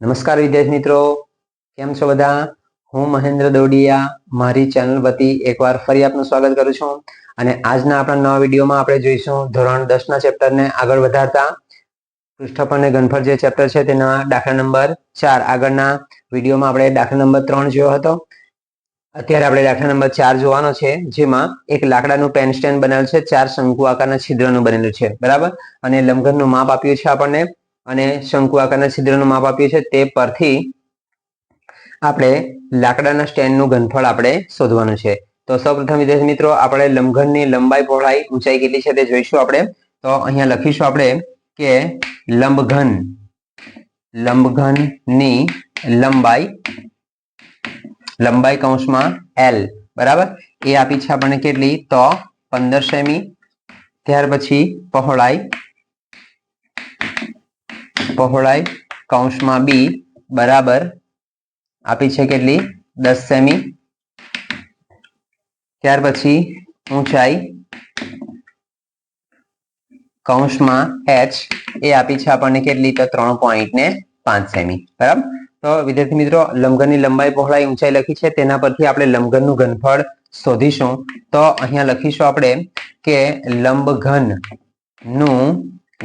નમસ્કાર વિદ્યાર્થી મિત્રો. કેમ છો બધા? હું મહેન્દ્ર દોડિયા, મારી ચેનલ વતી એકવાર ફરી આપનું સ્વાગત કરું છું. અને આજના આપણા નવા વિડીયોમાં આપણે જોઈશું ધોરણ દસ ના ચેપ્ટરને આગળ વધારતા પૃષ્ઠ અને ઘનફળ જે ચેપ્ટર છે તેના દાખલા નંબર ચાર. આગળના વિડીયોમાં આપણે દાખલા નંબર ત્રણ જોયો હતો. અત્યારે આપણે દાખલા નંબર ચાર જોવાનો છે, જેમાં એક લાકડાનું પેન સ્ટેન્ડ બનેલું છે, ચાર શંકુ આકારના છિદ્રનું બનેલું છે. બરાબર? અને લંબઘનનું માપ આપ્યું છે આપણને અને શંકુ આકારના છિદ્રનું માપ આપ્યું છે તે પરથી આપણે લાકડાના સ્ટેન્ડનું ઘનફળ આપણે શોધવાનું છે. તો સૌપ્રથમ વિદ્યાર્થી મિત્રો, આપણે લંબઘનની લંબાઈ પહોળાઈ ઊંચાઈ કેટલી છે તે જોઈશું આપણે. તો અહીંયા લખીશું આપણે કે લંબઘન, લંબઘનની લંબાઈ લંબાઈ કૌંસમાં એલ બરાબર? એ આપી છે આપણને કેટલી? તો પંદર સેમી ત્યાર પછી પહોળાઈ પહોળાઈ કૌંસમાં બી બરાબર આપી છે કેટલી? દસ સેમી. ત્યાર પછી ઊંચાઈ કૌંસમાં એચ એ આપી છે આપણને કેટલી? તો ત્રણ પોઈન્ટ ને પાંચ સેમી. બરાબર? તો વિદ્યાર્થી મિત્રો લંબઘનની લંબાઈ, પહોળાઈ, ઊંચાઈ લખી છે. તેના પરથી આપણે લંબઘનનું ઘનફળ શોધીશું. તો અહીંયા લખીશું આપણે કે લંબઘનનું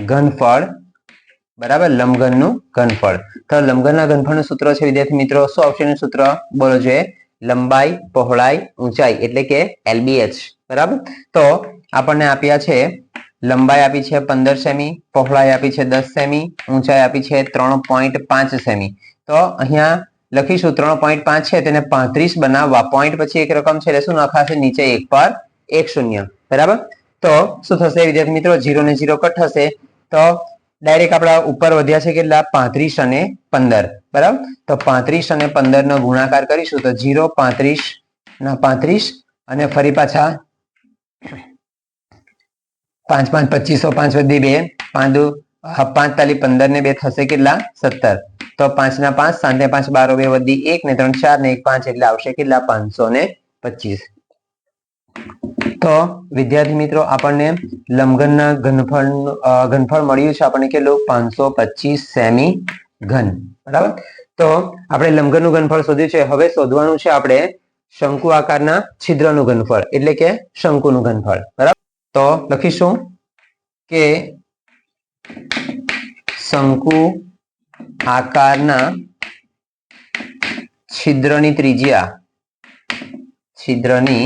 ઘનફળ બરાબર લંબઘનનું ઘનફળ. તો લંબઘનના ઘનફળનું સૂત્ર છે, વિદ્યાર્થી મિત્રો, શું ઓપ્શનનું સૂત્ર? બોલો જોઈએ લંબાઈ, પહોળાઈ, ઊંચાઈ, એટલે કે એલબીએચ. બરાબર? તો આપણને આપ્યા છે, લંબાઈ આપી છે પંદર સેમી, પહોળાઈ આપી છે દસ સેમી, ઊંચાઈ આપી છે ત્રણ પોઈન્ટ પાંચ સેમી. તો અહીંયા લખીશું, ત્રણ પોઈન્ટ પાંચ છે, તેને પાંત્રીસ બનાવવા. પોઈન્ટ પછી એક રકમ છે, એટલે શું નખાશે? નીચે એક પર એક શૂન્ય. બરાબર? તો શું થશે વિદ્યાર્થી મિત્રો? જીરો ને જીરો કટ થશે. તો ડાયરેક્ટ આપણા ઉપર વધ્યા છે કેટલા? પાંત્રીસ અને પંદર. બરાબર? તો પાંત્રીસ અને પંદર નો ગુણાકાર કરીશું તો જીરો પાંત્રીસ, ના, પાંત્રીસ. અને ફરી પાછા પાંચ પાંચ, પચીસો, પાંચ, વધી બે. પાંચ દુ પાંચ તાલી પંદર ને બે થશે કેટલા? સત્તર. તો પાંચ, ના, પાંચ સાંજે પાંચ, બારો, બે, વધી એક, ને ત્રણ ચાર ને એક, પાંચ, એટલે આવશે કેટલા? પાંચસો ને પચીસ. તો વિદ્યાર્થી મિત્રો, આપણને લંબઘનના ઘનફળ ઘનફળ મળ્યું છે આપણને કેટલું? પાંચસો પચીસ સેમી ઘન. બરાબર? તો આપણે લંબઘનનું ઘનફળ શોધ્યું છે. હવે શોધવાનું છે આપણે શંકુ આકારના છિદ્રનું ઘનફળ, એટલે કે શંકુનું ઘનફળ. બરાબર? તો લખીશું કે શંકુ આકારના છિદ્રની ત્રિજ્યા, છિદ્રની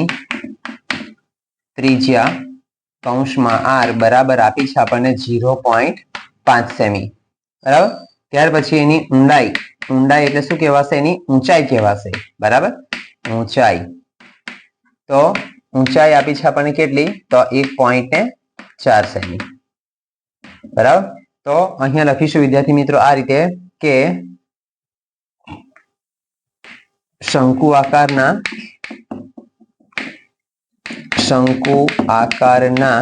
ત્રિજ્યા કૌંસમાં આર બરાબર આપી છે આપણને ઝીરો પોઈન્ટ પાંચ સેમી. બરાબર? ત્યાર પછી એની ઊંડાઈ. ઊંડાઈ એટલે શું કહેવાશે? એની ઊંચાઈ કહેવાશે. બરાબર? ઊંચાઈ. તો ઊંચાઈ આપી છે આપણને કેટલી? તો એક પોઈન્ટ ને ચાર સેમી. બરાબર? તો અહીંયા લખીશું, વિદ્યાર્થી મિત્રો, આ રીતે કે શંકુ આકારના શંકુ આકારના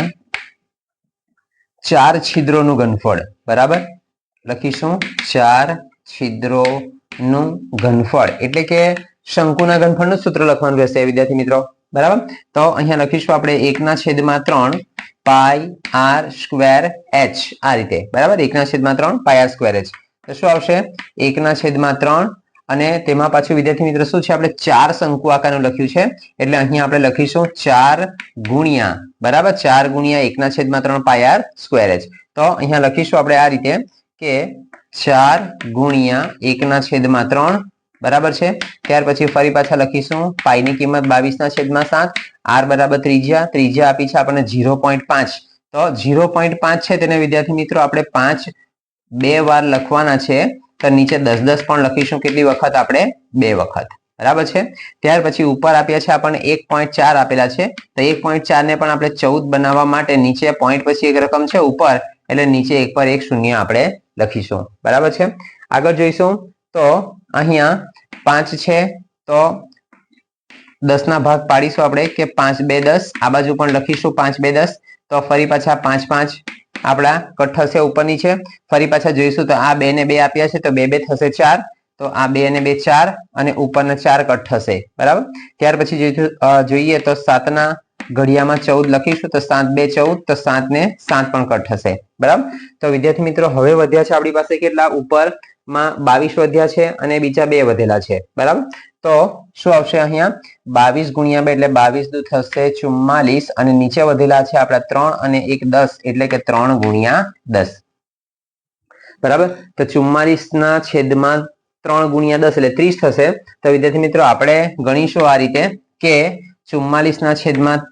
ચાર છિદ્રોનું ઘનફળ, બરાબર? લખીશું. ચાર છિદ્રોનું ઘનફળ. એટલે કે શંકુના ઘનફળનું સૂત્ર લખવાનું રહેશે, વિદ્યાર્થી મિત્રો. બરાબર? તો અહીંયા લખીશું આપણે એકના છેદમાં ત્રણ, પાઈ આર સ્ક્વેર એચ, આ રીતે. બરાબર? એકના છેદમાં ત્રણ, પાઈ આર સ્ક્વેર એચ. તો શું આવશે? એકના છેદમાં ત્રણ અને તેમાં પાછું વિદ્યાર્થી મિત્રો શું છે? આપણે ચાર શંકુ આકારનું લખ્યું છે. એટલે અહીંયા આપણે લખીશું ચાર ગુણ્યા, બરાબર? ચાર ગુણ્યા એકના છેદમાં ત્રણ પાય આર સ્ક્વેર એચ. તો અહીંયા લખીશું આપણે આ રીતે કે ચાર ગુણ્યા એકના છેદમાં ત્રણ, બરાબર છે? ત્યાર પછી ફરી પાછા લખીશું પાઈની કિંમત બાવીસ ના છેદમાં સાત, આર બરાબર ત્રિજ્યા ત્રિજ્યા આપી છે આપણને ઝીરો પોઈન્ટ પાંચ. તો ઝીરો પોઈન્ટ પાંચ છે તેને વિદ્યાર્થી મિત્રો આપણે પાંચ બે વાર લખવાના છે. તો નીચે દસ દસ પણ લખીશું કેટલી વખત આપણે? બે વખત. બરાબર છે? ત્યાર પછી ઉપર આપ્યા છે આપણને એક પોઈન્ટ ચાર આપેલા છે. તો એક પોઈન્ટ ચાર ને પણ આપણે ચૌદ બનાવવા માટે નીચે પોઈન્ટ પછી એક રકમ છે ઉપર. એટલે નીચે એક પર એક શૂન્ય આપણે લખીશું. બરાબર છે? આગળ જોઈશું. તો અહીંયા પાંચ છે. તો દસ ના ભાગ પાડીશું આપણે કે પાંચ બે દસ. આ બાજુ પણ લખીશું પાંચ બે દસ. તો ફરી પાછા પાંચ પાંચ. આપણા કટ થશે ઉપરની છે. ફરી પાછા જોઈશું તો આ બે ને બે આપ્યા છે તો બે બે થશે ચાર. તો આ બે ને બે ચાર અને ઉપરના ચાર કટ થશે. બરાબર? ત્યાર પછી જોઈએ તો સાતના ઘડિયામાં ચૌદ લખીશું તો સાત બે ચૌદ તો સાત ને સાત પણ કટ થશે. બરાબર? તો વિદ્યાર્થી મિત્રો, હવે વધ્યા છે આપણી પાસે કેટલા? ઉપરમાં બાવીસ વધ્યા છે અને બીજા બે વધેલા છે. બરાબર? તો શું આવશે અહીંયા? બાવીસ ગુણ્યા બે એટલે બાવીસ દુ થશે ચુમ્માલીસ અને નીચે વધેલા છે આપણા ત્રણ અને એક દસ એટલે કે ત્રણ ગુણ્યા દસ. બરાબર? તો ચુમ્માલીસ ના છેદમાં ત્રણ ગુણ્યા દસ એટલે ત્રીસ થશે. તો વિદ્યાર્થી મિત્રો, આપણે ગણીશું આ રીતે કે ચુમ્માલીસ ના છેદમાં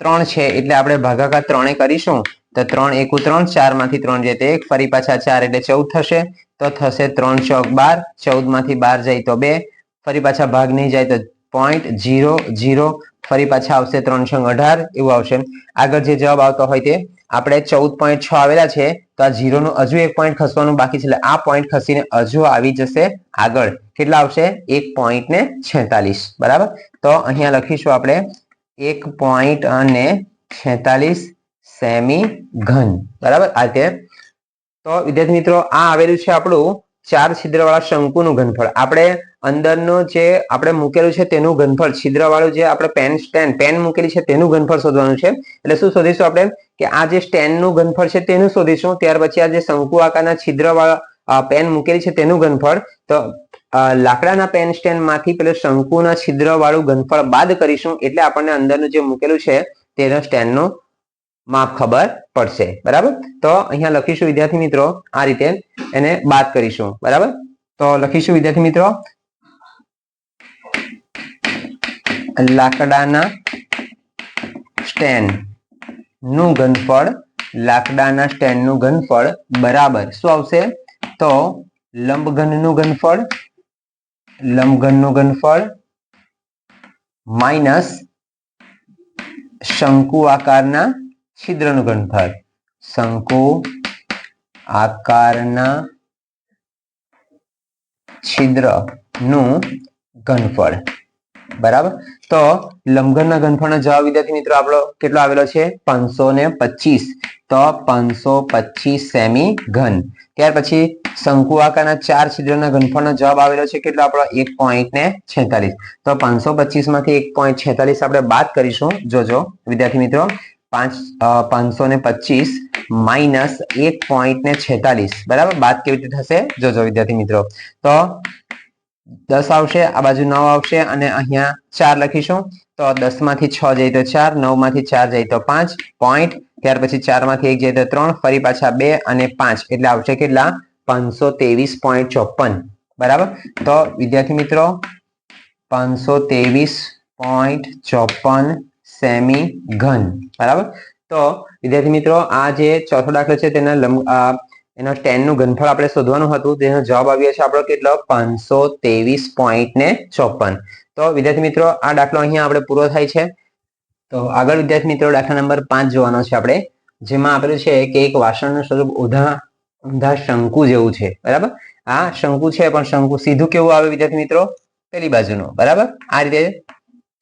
ત્રણ છે એટલે આપણે ભાગાકાર ત્રણે કરીશું. તો ત્રણ એકુ ત્રણ ચારમાંથી ત્રણ તો એક, ફરી પાછા ચાર એટલે ચૌદ થશે. તો થશે ત્રણ ચોક બાર ચૌદમાંથી બાર જાય તો બે ફરી પાછા ભાગ નહીં જાય તો પોઈન્ટ જીરો જીરો ફરી પાછા આવશે ત્રણસો અઢાર, એવું આવશે. આગળ જે જવાબ આવતો હોય તે આપણે ચૌદ પોઈન્ટ છ આવેલા છે, તો આ જીરોનું હજુ એક પોઈન્ટ ખસવાનું બાકી છે આ પોઈન્ટ ખસીને હજુ આવી જશે આગળ. કેટલા આવશે? એક પોઈન્ટ ને છેતાલીસ. બરાબર? તો અહીંયા લખીશું આપણે એક પોઈન્ટ અને છેતાલીસ સેમી ઘન બરાબર? આ રીતે. તો વિદ્યાર્થી મિત્રો, આ આવેલું છે આપણું ચાર છિદ્રવાળા શંકુનું ઘનફળ. આપણે અંદરનું જે આપણે મૂકેલું છે તેનું ઘનફળ, છિદ્રવાળું જે આપણે પેન સ્ટેન્ડ પેન મૂકેલી છે તેનું ઘનફળ શોધવાનું છે. એટલે શું શોધીશું આપણે? કે આ જે સ્ટેન્ડનું ઘનફળ છે તેનું શોધીશું, ત્યાર પછી આ જે શંકુ આકારના છિદ્રવાળા પેન મૂકેલી છે તેનું ઘનફળ. તો લાકડાના પેન સ્ટેન્ડમાંથી પેલું શંકુના છિદ્ર વાળું ઘનફળ બાદ કરીશું, એટલે આપણને અંદરનું જે મૂકેલું છે તેના સ્ટેન્ડનું માપ ખબર પડશે. બરાબર? તો અહીંયા લખીશું, વિદ્યાર્થી મિત્રો, આ રીતે એને બાદ કરીશું. બરાબર? તો લખીશું, વિદ્યાર્થી મિત્રો લાકડાના સ્ટેન્ડનું ઘનફળ, લાકડાના સ્ટેન્ડનું ઘનફળ બરાબર. શું આવશે? તો લંબઘનનું ઘનફળ લંબઘનનું ઘનફળ માઇનસ શંકુ આકારના છિદ્રનું ઘનફળ. શંકુ આકારના છિદ્રનું ઘનફળ. બરાબર? તો લંબઘનના ઘનફળનો જવાબ, વિદ્યાર્થી મિત્રો, આપણો કેટલો આવેલો છે? પાંચસો ને પચીસ. તો પાંચસો પચીસ સેમી ઘન ત્યાર પછી શંકુ આકારના ચાર છિદ્રના ઘનફળનો જવાબ આવેલો છે કેટલો? આપણો એક પોઈન્ટ ને છેતાલીસ તો પાંચસો પચીસમાંથી એક પોઈન્ટ છેતાલીસ આપણે બાદ કરીશું. જોજો, વિદ્યાર્થી મિત્રો. પાંચ પાંચસો ને પચીસ માઇનસ એક પોઈન્ટ ને છેતાલીસ બરાબર? બાદ કેવી રીતે થશે? જોજો, વિદ્યાર્થી મિત્રો. તો દસ આવશે, આ બાજુ નવ આવશે અને અહીંયા ચાર લખીશું. તો દસમાંથી છ જાય તો ચાર નવમાંથી ચાર જાય તો પાંચ પોઈન્ટ ત્યાર પછી ચારમાંથી એક જાય તો ત્રણ, ફરી પાછા બે અને પાંચ. એટલે આવશે કેટલા? પાંચસો ત્રેવીસ પોઈન્ટ ચોપન. બરાબર? તો વિદ્યાર્થી મિત્રો, પાંચસો ત્રેવીસ પોઈન્ટ ચોપન સેમી ઘન. બરાબર? તો વિદ્યાર્થી મિત્રો, આ જે ચોથો દાખલો છે તેના એનો ટેનનું ઘનફળ આપણે શોધવાનું હતું તેનો જવાબ આવ્યો છે આપણો કેટલો? પાંચસો ત્રેવીસ પોઈન્ટ ને ચોપન. તો વિદ્યાર્થી મિત્રો, આ દાખલો અહીંયા આપણે પૂરો થાય છે. તો આગળ વિદ્યાર્થી મિત્રો, દાખલા નંબર પાંચ જોવાનો છે આપણે, જેમાં આપેલું છે કે એક વાસણનું સ્વરૂપ ઉધા ઊંધા શંકુ જેવું છે. બરાબર? આ શંકુ છે, પણ શંકુ સીધું કેવું આવે વિદ્યાર્થી મિત્રો? પેલી બાજુનું. બરાબર? આ રીતે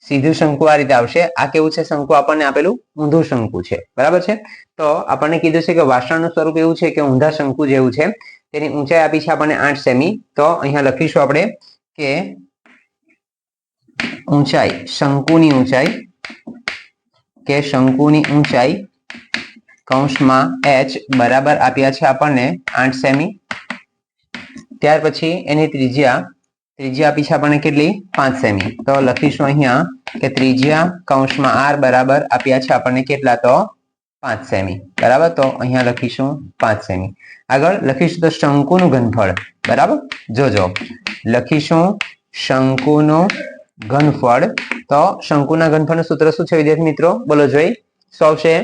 સીધું શંકુ આ રીતે આવશે. આ કેવું છે? શંકુ આપણને આપેલું ઊંધું શંકુ છે. બરાબર છે? તો આપણને કીધું છે કે વાસણનું સ્વરૂપ એવું છે કે ઊંધા શંકુ જેવું છે. તેની ઊંચાઈ આપી છે આપણને આઠ સેમી. તો અહીંયા લખીશું આપણે કે ઊંચાઈ, શંકુની ઊંચાઈ કે શંકુની ઊંચાઈ કૌંસમાં એચ બરાબર આપ્યા છે આપણને આઠ સેમી. ત્યાર પછી એની ત્રિજ્યા ત્રિજ્યા આપી છે આપણને કેટલી? પાંચ સેમી. તો લખીશું અહીંયા કે ત્રિજ્યા કૌંસમાં આર બરાબર આપ્યા છે આપણને કેટલા? તો પાંચ સેમી. બરાબર? તો અહીંયા લખીશું પાંચ સેમી. આગળ લખીશું તો શંકુનું ઘનફળ. બરાબર? જોજો. લખીશું શંકુનું ઘનફળ. તો શંકુના ઘનફળનું સૂત્ર શું છે વિદ્યાર્થી મિત્રો? બોલો જોઈ. શું આવશે?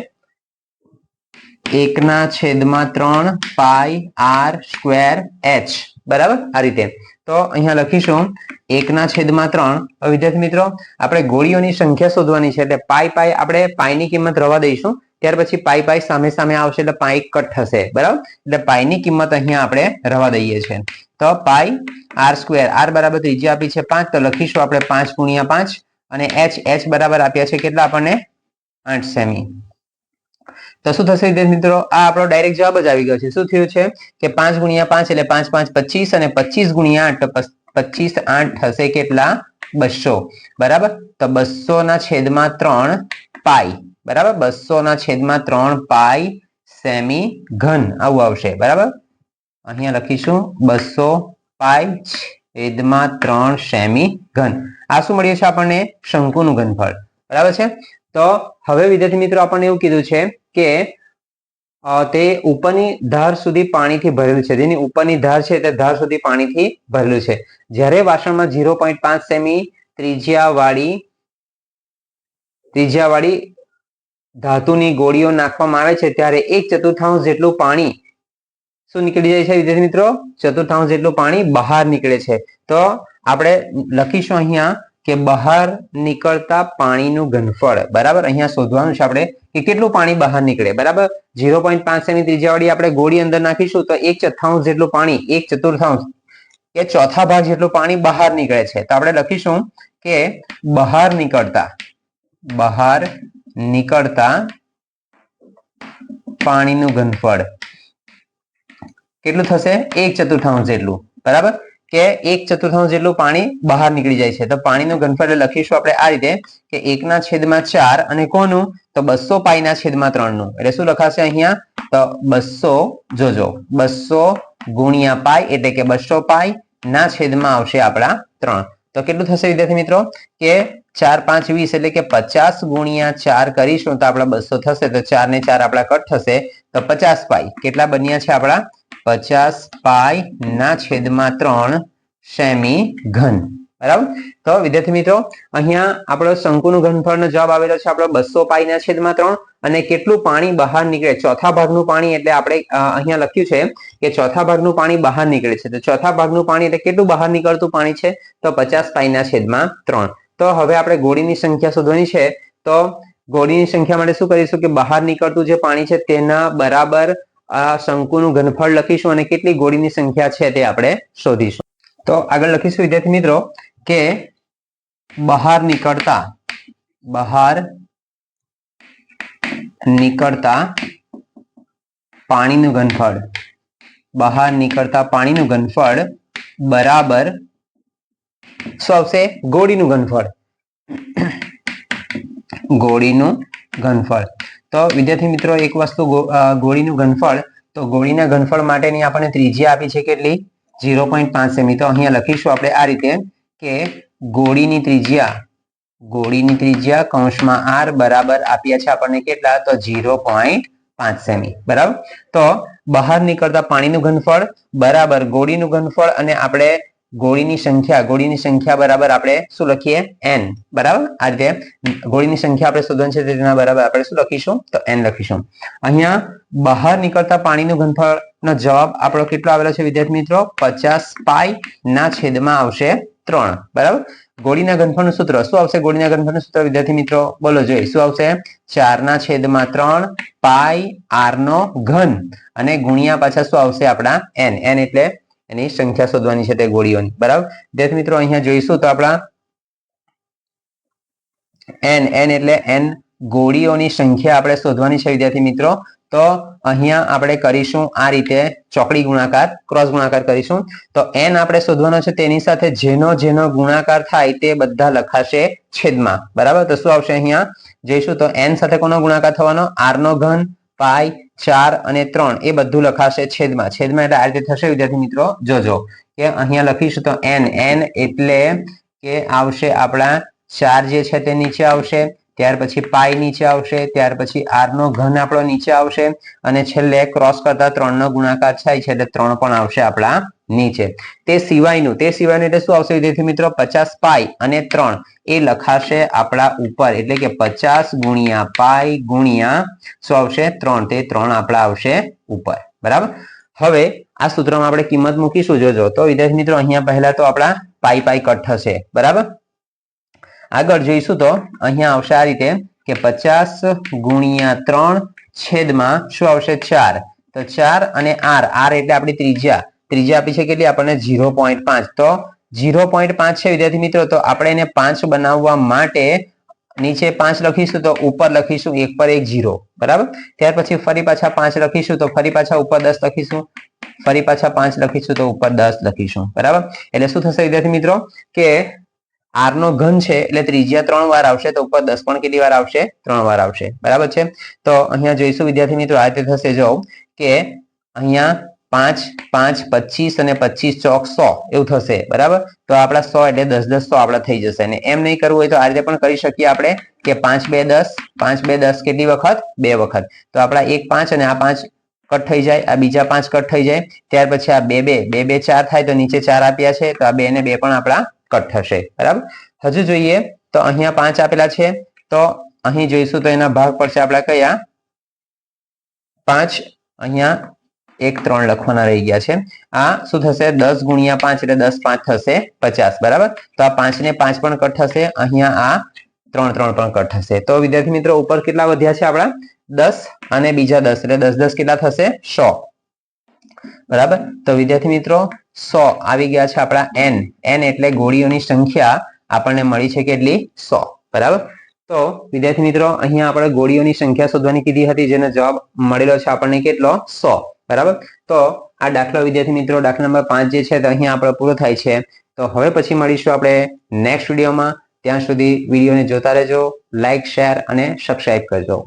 એકના છેદમાં ત્રણ પાઈ આર સ્ક્વેર એચ. બરાબર? આ રીતે. તો અહીંયા લખીશું એકના છેદમાં ત્રણ. વિદ્યાર્થી મિત્રો, આપણે ગોળીઓની સંખ્યા શોધવાની છે એટલે પાઈ પાઈ આપણે પાઈની કિંમત રવા દઈશું. ત્યાર પછી પાઈ પાઈ સામે સામે આવશે એટલે પાઈ કટ થશે. બરાબર? એટલે પાઈની કિંમત અહીંયા આપણે રવા દઈએ છીએ. તો પાઈ આર સ્ક્વેર. આર બરાબર ત્રીજી આપી છે પાંચ. તો લખીશું આપણે પાંચ ગુણ્યા પાંચ. અને એચ એચ બરાબર આપ્યા છે કેટલા આપણને? આઠ સેમી. તો શું થશે વિદ્યાર્થી મિત્રો? આ આપણો ડાયરેક્ટ જવાબ જ આવી ગયો છે. શું થયું છે? કે પાંચ ગુણ્યા પાંચ એટલે પાંચ પાંચ પચીસ અને પચીસ ગુણ્યા આઠ પચીસ આઠ થશે કેટલા? બસો. બરાબર? તો બસો ના છેદમાં ત્રણ પાઈ. બરાબર? બસો ના છેદમાં ત્રણ પાઈ સેમી ઘન આવું આવશે. બરાબર? અહીંયા લખીશું. બસો પાઈ છેદમાં ત્રણ સેમી ઘન આ શું મળ્યું છે આપણને? શંકુનું ઘનફળ. બરાબર છે? તો હવે વિદ્યાર્થી મિત્રો આપણને એવું કીધું છે કે તે ઉપરની ધાર સુધી પાણીથી ભરેલું છે. જેની ઉપરની ધાર છે તે ધાર સુધી પાણીથી ભરેલું છે. જ્યારે વાસણમાં ઝીરો પોઈન્ટ પાંચ સેમી ત્રિજ્યાવાળી ત્રિજ્યાવાળી ધાતુની ગોળીઓ નાખવામાં આવે છે, ત્યારે એક ચતુર્થાંશ જેટલું પાણી શું નીકળી જાય છે વિદ્યાર્થી મિત્રો? ચતુર્થાંશ જેટલું પાણી બહાર નીકળે છે. તો આપણે લખીશું અહીંયા કે બહાર નીકળતા પાણીનું ઘનફળ. બરાબર? અહીંયા શોધવાનું છે આપણે કે કેટલું પાણી બહાર નીકળે. બરાબર? ઝીરો પોઈન્ટ પાંચ સેમી ત્રિજ્યાવાળી આપણે ગોળી અંદર નાખીશું તો એક ચતુર્થાંશ જેટલું પાણી, એક ચતુર્થાંશ કે ચોથા ભાગ જેટલું પાણી બહાર નીકળે છે. તો આપણે લખીશું કે બહાર નીકળતા બહાર નીકળતા પાણીનું ઘનફળ. કેટલું થશે? એક ચતુર્થાંશ જેટલું. બરાબર? કે એક ચતુર્થાંશ જેટલું પાણી બહાર નીકળી જાય છે. તો પાણીનું ઘનફળ લખીશું આપણે આ રીતે કે એકના છેદમાં ચાર અને કોનું? તો બસો પાઈના છેદમાં ત્રણનું એટલે શું લખાશે અહીંયા? તો બસો, જોજો, બસો ગુણ્યા પાઈ એટલે કે બસો પાઈ ના છેદમાં આવશે આપણા ત્રણ. તો કેટલું થશે વિદ્યાર્થી મિત્રો? કે ચાર પાંચ વીસ એટલે કે પચાસ ગુણ્યા ચાર કરીશું તો આપણા બસો થશે. તો ચાર ને ચાર આપણા કટ થશે. તો પચાસ પાઈ. કેટલા બન્યા છે આપણા? પચાસ પાય ના છેદમાં ત્રણ સેમી ઘન. બરાબર? તો વિદ્યાર્થી મિત્રો, અહીંયા આપણો શંકુનું ઘનફળનો જવાબ આવેલો છે આપણો બસો પાઈ ના છેદમાં ત્રણ અને કેટલું પાણી બહાર નીકળે? ચોથા ભાગનું પાણી એટલે આપણે અહીંયા લખ્યું છે કે ચોથા ભાગનું પાણી બહાર નીકળે છે. તો ચોથા ભાગનું પાણી એટલે કેટલું બહાર નીકળતું પાણી છે? તો પચાસ પાઈના છેદમાં ત્રણ. તો હવે આપણે ગોળીની સંખ્યા શોધવાની છે. તો ગોળીની સંખ્યા માટે શું કરીશું કે બહાર નીકળતું જે પાણી છે તેના બરાબર આ શંકુનું ઘનફળ લખીશું અને કેટલી ગોળીની સંખ્યા છે તે આપણે શોધીશું. તો આગળ લખીશું, વિદ્યાર્થી મિત્રો, કે બહાર નીકળતા બહાર નીકળતા પાણીનું ઘનફળ. બહાર નીકળતા પાણીનું ઘનફળ બરાબર શું આવશે ગોળીનું ઘનફળ. ગોળીનું ઘનફળ. તો વિદ્યાર્થી મિત્રો, એક વસ્તુ ગોળીનું ઘનફળ, તો ગોળીના ઘનફળ માટેની આપણને ત્રિજ્યા આપી છે કેટલી? ઝીરો પોઈન્ટ પાંચ સેમી. તો અહીંયા લખીશું આપણે આ રીતે કે ગોળીની ત્રિજ્યા ગોળીની ત્રિજ્યા કૌંસમાં આર બરાબર આપ્યા છે આપણને કેટલા? તો ઝીરો પોઈન્ટ પાંચ સેમી. બરાબર? તો બહાર નીકળતા પાણીનું ઘનફળ, બરાબર ગોળીનું ઘનફળ અને આપણે ગોળીની સંખ્યા ગોળીની સંખ્યા બરાબર આપણે શું લખીએ? એન બરાબર? આ રીતે ગોળીની સંખ્યા આપણે શોધવાની છે, તેના બરાબર આપણે શું લખીશું? તો એન લખીશું. અહીંયા બહાર નીકળતા પાણીનું ઘનફળનો જવાબ આપણો કેટલો આવેલો છે, વિદ્યાર્થી મિત્રો? પચાસ પાઈ ના છેદમાં આવશે ત્રણ. બરાબર? ગોળીના ઘનફળનું સૂત્ર શું આવશે? ગોળીના ઘનફળનું સૂત્ર વિદ્યાર્થી મિત્રો, બોલો જોઈએ. શું આવશે? ચાર ના છેદમાં ત્રણ પાઈ આર નો ઘન. અને ગુણ્યા પાછા શું આવશે આપણા એન એન એટલે એની સંખ્યા શોધવાની છે તે ગોળીઓની. બરાબર? વિદ્યાર્થી મિત્રો, અહીંયા જોઈશું તો આપણા એન એન એટલે એન ગોળીઓની સંખ્યા આપણે શોધવાની છે વિદ્યાર્થી મિત્રો. તો અહીંયા આપણે કરીશું આ રીતે ચોકડી ગુણાકાર ક્રોસ ગુણાકાર કરીશું. તો એન આપણે શોધવાનો છે તેની સાથે જેનો જેનો ગુણાકાર થાય તે બધા લખાશે છેદમાં. બરાબર? તો શું આવશે અહીંયા? જોઈશું તો એન સાથે કોનો ગુણાકાર થવાનો? આર નો ઘન. પાઈ ચાર અને ત્રણ એ બધું લખાશે છેદમાં. છેદમાં એટલે આ રીતે થશે, વિદ્યાર્થી મિત્રો, જોજો. કે અહીંયા લખીશું તો એન એન એટલે કે આવશે આપણા ચાર જે છે તે નીચે આવશે. ત્યાર પછી પાઈ નીચે આવશે, ત્યાર પછી આર નો ઘન આપણો નીચે આવશે અને છેલ્લે ક્રોસ કરતા ત્રણ નો ગુણાકાર થાય છે એટલે ત્રણ પણ આવશે આપણા નીચે. તે સિવાયનું તે સિવાયનું એટલે શું આવશે વિદ્યાર્થી મિત્રો? પચાસ પાઈ અને ત્રણ. એ લખાશે આપણા ઉપર, એટલે કે પચાસ ગુણ્યા પાઈ ગુણ્યા શું આવશે? ત્રણ. તે ત્રણ આપણા આવશે ઉપર. બરાબર? હવે આ સૂત્રમાં આપણે કિંમત મૂકીશું. જોજો તો વિદ્યાર્થી મિત્રો, અહીંયા પહેલા તો આપણા પાઈ પાઈ કટ થશે. બરાબર? આગળ જોઈશું તો અહીંયા આવશે આ રીતે કે પચાસ ગુણ્યા ત્રણ છેદમાં શું આવશે? ચાર. તો ચાર અને આર. આર એટલે આપણી ત્રિજ્યા. ત્રિજ્યા આપી છે કેટલી? આપણને ઝીરો પોઈન્ટ પાંચ. તો ઝીરો પોઈન્ટ પાંચ છે, વિદ્યાર્થી મિત્રો. તો આપણે એને પાંચ બનાવવા માટે નીચે પાંચ લખીશું તો ઉપર લખીશું એક પર એક ઝીરો. બરાબર? ત્યાર પછી ફરી પાછા પાંચ લખીશું તો ફરી પાછા ઉપર દસ લખીશું. ફરી પાછા પાંચ લખીશું તો ઉપર દસ લખીશું. બરાબર? એટલે શું થશે વિદ્યાર્થી મિત્રો? કે આર નો ઘન છે એટલે ત્રિજ્યા ત્રણ વાર આવશે તો ઉપર દસ પણ કેટલી વાર આવશે? ત્રણ વાર આવશે. બરાબર છે? તો અહીંયા જોઈશું વિદ્યાર્થી મિત્રો, આ રીતે થશે. જો કે અહીંયા પાંચ પાંચ, પચીસ અને પચીસ ચોક સો એવું થશે. બરાબર? તો આપણા સો એટલે દસ દસ સો આપણા થઈ જશે. અને એમ નહીં કરવું હોય તો આ રીતે પણ કરી શકીએ આપણે કે પાંચ બે દસ, પાંચ બે દસ કેટલી વખત? બે વખત. તો આપણા એક પાંચ અને આ પાંચ કટ થઈ જાય, આ બીજા પાંચ કટ થઈ જાય. ત્યાર પછી આ બે બે બે બે ચાર થાય તો નીચે ચાર આપ્યા છે. તો આ બે ને બે પણ આપણા કટ થશે, બરાબર? હજુ જોઈએ, તો અહીંયા પાંચ આપેલા છે, તો અહીં જોઈશું તો એના ભાગ પડશે આપણા કયા? પાંચ, અહીંયા એક, ત્રણ લખવાના રહી ગયા છે. આ શું થશે? દસ ગુણ્યા પાંચ એટલે દસ પાંચ થશે પચાસ, બરાબર? તો આ પાંચ ને પાંચ પણ કટ થશે, અહીંયા આ ત્રણ ત્રણ પણ કટ થશે. તો વિદ્યાર્થી મિત્રો, ઉપર કેટલા વધ્યા છે આપણા? દસ અને બીજા દસ, એટલે દસ દસ કેટલા થશે? સો. બરાબર? તો વિદ્યાર્થી મિત્રો સો આવી ગયા છે આપણા એન એન એટલે ગોળીઓની સંખ્યા આપણને મળી છે કેટલી? સો. બરાબર? તો વિદ્યાર્થી મિત્રો, અહીંયા આપણે ગોળીઓની સંખ્યા શોધવાની કીધી હતી, જેનો જવાબ મળેલો છે આપણને કેટલો? સો. બરાબર? તો આ દાખલો વિદ્યાર્થી મિત્રો, દાખલા નંબર પાંચ જે છે તો અહીંયા આપણે પૂરો થાય છે. તો હવે પછી મળીશું આપણે નેક્સ્ટ વિડીયોમાં ત્યાં સુધી વિડીયોને જોતા રહેજો લાઇક શેર અને સબસ્ક્રાઇબ કરજો.